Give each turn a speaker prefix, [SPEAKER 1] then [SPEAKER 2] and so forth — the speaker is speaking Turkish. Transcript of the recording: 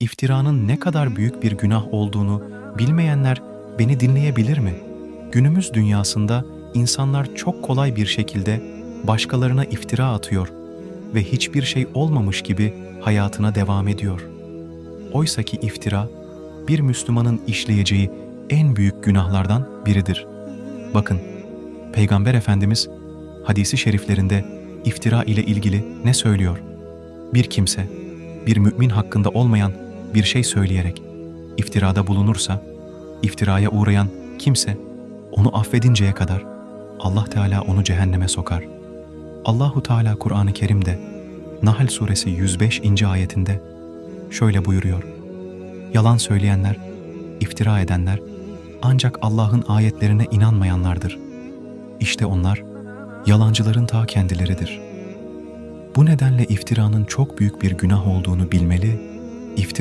[SPEAKER 1] iftiranın ne kadar büyük bir günah olduğunu bilmeyenler beni dinleyebilir mi? Günümüz dünyasında insanlar çok kolay bir şekilde başkalarına iftira atıyor ve hiçbir şey olmamış gibi hayatına devam ediyor. Oysa ki iftira bir Müslümanın işleyeceği en büyük günahlardan biridir. Bakın, Peygamber Efendimiz hadisi şeriflerinde iftira ile ilgili ne söylüyor? Bir kimse, bir mümin hakkında olmayan bir şey söyleyerek iftirada bulunursa, iftiraya uğrayan kimse onu affedinceye kadar Allah Teala onu cehenneme sokar. Allahu Teala Kur'an-ı Kerim'de Nahl suresi 105. ayetinde şöyle buyuruyor. Yalan söyleyenler, iftira edenler ancak Allah'ın ayetlerine inanmayanlardır. İşte onlar yalancıların ta kendileridir. Bu nedenle iftiranın çok büyük bir günah olduğunu bilmeli, iftira